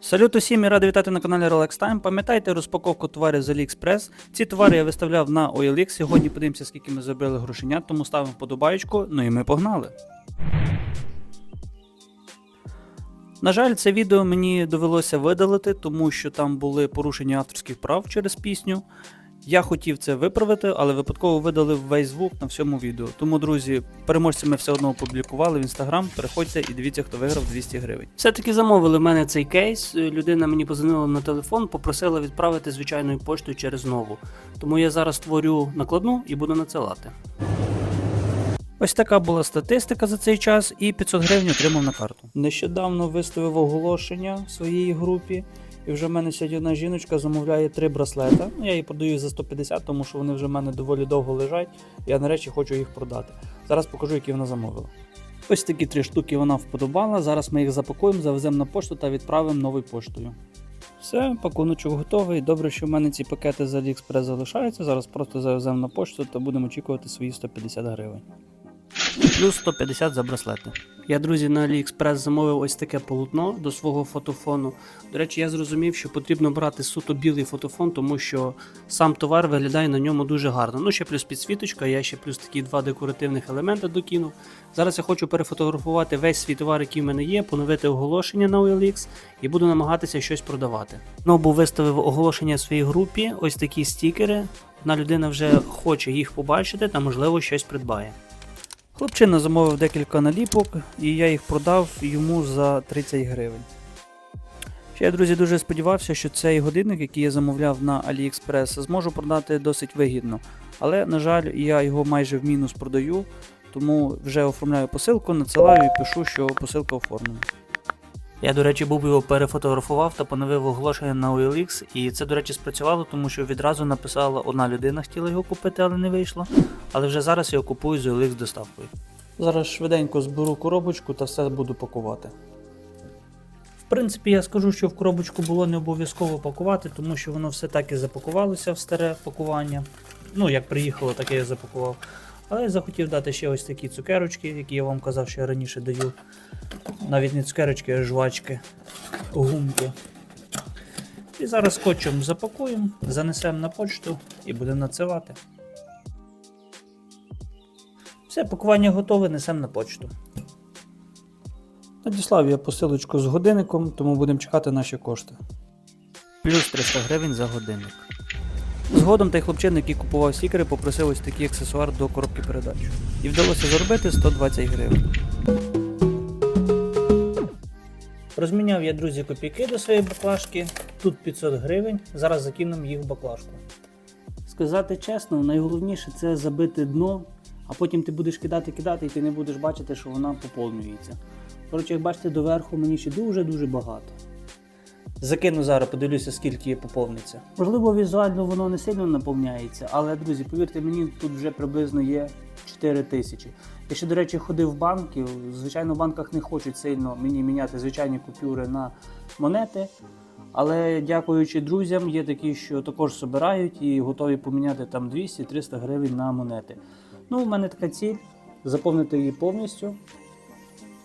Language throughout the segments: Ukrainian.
Салют усім і радий вітати на каналі Rolex Time. Пам'ятайте розпаковку товарів з AliExpress. Ці товари я виставляв на OLX. Сьогодні подивимося, скільки ми забили грошенят, тому ставимо подобаючку, Ну і ми погнали. На жаль, це відео мені довелося видалити, тому що там були порушення авторських прав через пісню. Я хотів це виправити, але випадково видалив весь звук на всьому відео. Тому, друзі, переможця ми все одно опублікували в інстаграм. Переходьте і дивіться, хто виграв 200 гривень. Все-таки замовили в мене цей кейс. Людина мені позвонила на телефон, попросила відправити звичайною поштою через нову. Тому я зараз створю накладну і буду надсилати. Ось така була статистика за цей час, і 500 гривень отримав на карту. Нещодавно виставив оголошення в своїй групі, і вже в мене сьогодні одна жіночка замовляє три браслета. Ну, я її продаю за 150, тому що вони вже в мене доволі довго лежать. Я нарешті хочу їх продати. Зараз покажу, які вона замовила. Ось такі три штуки вона вподобала. Зараз ми їх запакуємо, завеземо на пошту та відправимо новою поштою. Все, пакуночок готовий. Добре, що в мене ці пакети з AliExpress залишаються. Зараз просто завеземо на пошту та будемо очікувати свої 150 гривень. Плюс 150 за браслети. Я, друзі, на AliExpress замовив ось таке полотно до свого фотофону. До речі, я зрозумів, що потрібно брати суто білий фотофон, тому що сам товар виглядає на ньому дуже гарно. Ну, ще плюс підсвіточка, я ще плюс такі два декоративних елементи докинув. Зараз я хочу перефотографувати весь свій товар, який в мене є, поновити оголошення на OLX і буду намагатися щось продавати. Знову виставив оголошення в своїй групі, ось такі стікери. Одна людина вже хоче їх побачити та, можливо, щось придбає. Хлопчина замовив декілька наліпок, і я їх продав йому за 30 гривень. Ще я, друзі, дуже сподівався, що цей годинник, який я замовляв на AliExpress, зможу продати досить вигідно. Але, на жаль, я його майже в мінус продаю, тому вже оформляю посилку, надсилаю і пишу, що посилка оформлена. Я, до речі, був його перефотографував та поновив оголошення на OLX, і це, до речі, спрацювало, тому що відразу написала одна людина, хотіла його купити, але не вийшло. Але вже зараз я його купую з OLX доставкою. Зараз швиденько зберу коробочку та все буду пакувати. В принципі, я скажу, що в коробочку було не обов'язково пакувати, тому що воно все так і запакувалося в старе пакування. Ну, як приїхало, так я запакував. Але я захотів дати ще ось такі цукерочки, які я вам казав, що я раніше даю. Навіть не цукерочки, а жвачки, гумки. І зараз скотчем запакуємо, занесемо на почту і будемо надсилати. Все, пакування готове, несемо на почту. Надіслав я посилочку з годинником, тому будемо чекати наші кошти. Плюс 300 гривень за годинник. Згодом той хлопчин, який купував стікери, попросив ось такий аксесуар до коробки передач. І вдалося заробити 120 гривень. Розміняв я, друзі, копійки до своєї баклажки. Тут 500 гривень. Зараз закинемо їх в баклажку. Сказати чесно, найголовніше це забити дно, а потім ти будеш кидати, кидати, і ти не будеш бачити, що вона поповнюється. Коротше, як бачите, доверху мені ще дуже-дуже багато. Закину зараз, подивлюся, скільки поповниться. Можливо, візуально воно не сильно наповняється, але, друзі, повірте мені, тут вже приблизно є 4 тисячі. Я ще, до речі, ходив в банки. Звичайно, в банках не хочуть сильно мені міняти звичайні купюри на монети. Але дякуючи друзям, є такі, що також збирають і готові поміняти там 200-300 гривень на монети. Ну, у мене така ціль заповнити її повністю,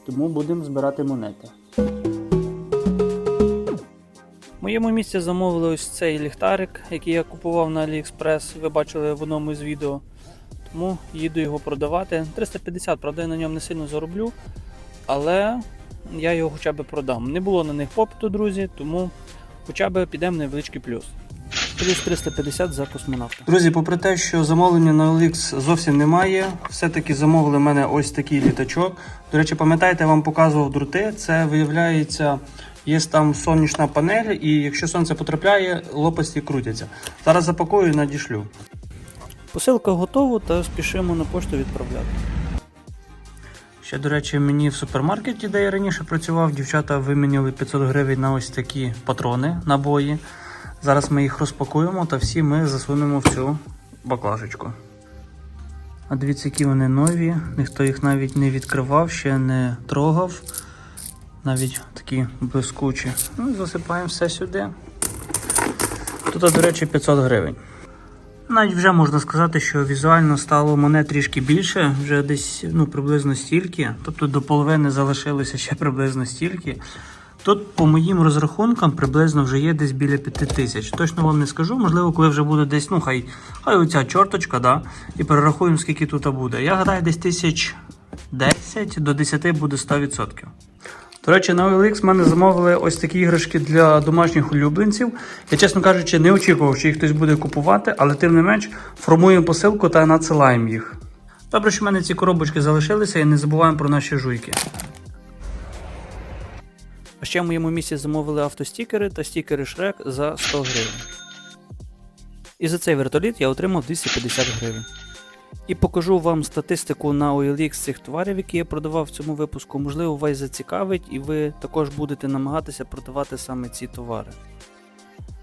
тому будемо збирати монети. Моєму місці замовили ось цей ліхтарик, який я купував на AliExpress, ви бачили в одному з відео. Тому їду його продавати. 350, правда, я на ньому не сильно зароблю, але я його хоча б продам. Не було на них попиту, друзі, тому хоча б підемо невеличкий плюс. Плюс 350 за космонавта. Друзі, попри те, що замовлення на OLX зовсім немає, все-таки замовили мене ось такий літачок. До речі, пам'ятаєте, я вам показував дроти. Це виявляється, є там сонячна панель, і якщо сонце потрапляє, лопасті крутяться. Зараз запакую і надішлю. Посилка готова та спішимо на пошту відправляти. Ще, до речі, мені в супермаркеті, де я раніше працював, дівчата виміняли 500 гривень на ось такі патрони набої. Зараз ми їх розпакуємо та всі ми засунемо в цю баклажечку. А дивіться, які вони нові. Ніхто їх навіть не відкривав, ще не трогав. Навіть такі блискучі. Ну і засипаємо все сюди. Тут, до речі, 500 гривень. Навіть вже можна сказати, що візуально стало монет трішки більше, вже десь ну, приблизно стільки. Тобто до половини залишилося ще приблизно стільки. Тут, по моїм розрахункам, приблизно вже є десь біля 5 тисяч. Точно вам не скажу, можливо, коли вже буде десь, ну хай, хай оця чорточка, да, і перерахуємо, скільки тут буде. Я гадаю, десь тисяч 10 до 10 буде 100%. До речі, на OLX в мене замовили ось такі іграшки для домашніх улюбленців. Я, чесно кажучи, не очікував, що їх хтось буде купувати, але тим не менш формуємо посилку та надсилаємо їх. Добре, що в мене ці коробочки залишилися і не забуваємо про наші жуйки. А ще в моєму місці замовили автостікери та стікери Шрек за 100 гривень. І за цей вертоліт я отримав 250 гривень. І покажу вам статистику на OLX цих товарів, які я продавав в цьому випуску. Можливо, вас зацікавить, і ви також будете намагатися продавати саме ці товари.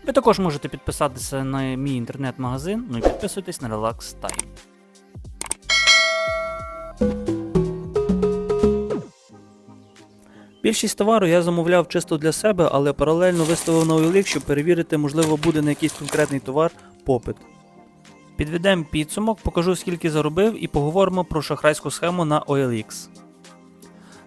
Ви також можете підписатися на мій інтернет-магазин, ну і підписуйтесь на Relax Time. Більшість товару я замовляв чисто для себе, але паралельно виставив на OLX, щоб перевірити, можливо, буде на якийсь конкретний товар попит. Підведемо підсумок, покажу скільки заробив і поговоримо про шахрайську схему на OLX.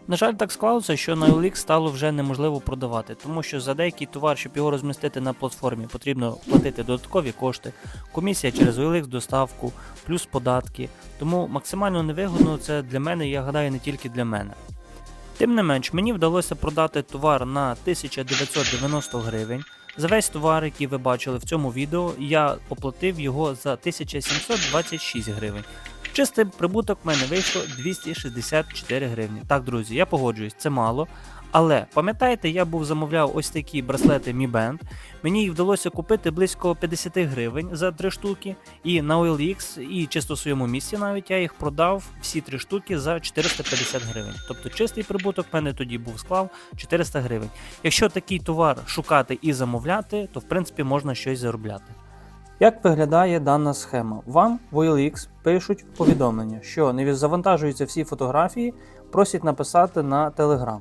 На жаль, так склалося, що на OLX стало вже неможливо продавати, тому що за деякий товар, щоб його розмістити на платформі, потрібно платити додаткові кошти, комісія через OLX доставку, плюс податки. Тому максимально невигодно це для мене, я гадаю, не тільки для мене. Тим не менш, мені вдалося продати товар на 1990 гривень. За весь товар, який ви бачили в цьому відео, я оплатив його за 1726 гривень. Чистий прибуток в мене вийшло 264 гривні. Так, друзі, я погоджуюсь, це мало. Але пам'ятаєте, я був замовляв ось такі браслети Mi Band. Мені їх вдалося купити близько 50 гривень за три штуки. І на OLX, і чисто в своєму місці навіть я їх продав всі три штуки за 450 гривень. Тобто чистий прибуток в мене тоді був склав 400 гривень. Якщо такий товар шукати і замовляти, то в принципі можна щось заробляти. Як виглядає дана схема? Вам в OLX пишуть повідомлення, що не завантажуються всі фотографії, просять написати на Telegram.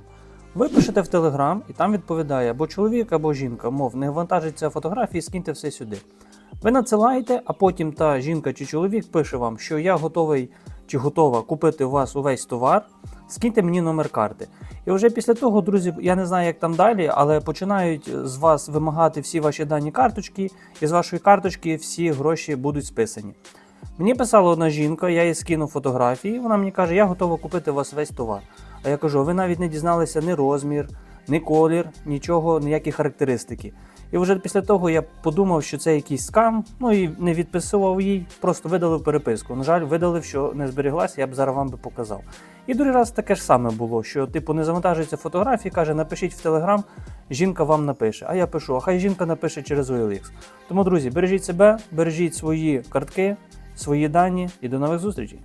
Ви пишете в Telegram і там відповідає або чоловік, або жінка, мов, не вантажиться фотографії, скиньте все сюди. Ви надсилаєте, а потім та жінка чи чоловік пише вам, що я готовий чи готова купити у вас увесь товар, скиньте мені номер карти. І вже після того, друзі, я не знаю, як там далі, але починають з вас вимагати всі ваші дані карточки, і з вашої карточки всі гроші будуть списані. Мені писала одна жінка, я їй скинув фотографії. Вона мені каже, я готова купити у вас весь товар. А я кажу, ви навіть не дізналися ні розмір, ні колір, нічого, ніякі характеристики. І вже після того я подумав, що це якийсь скам, ну і не відписував їй, просто видалив переписку. На жаль, видалив, що не зберіглася, я б зараз вам би показав. І другий раз таке ж саме було, що типу не завантажується фотографії, каже, напишіть в Телеграм, жінка вам напише. А я пишу, а хай жінка напише через OLX. Тому, друзі, бережіть себе, бережіть свої картки, свої дані і до нових зустрічей.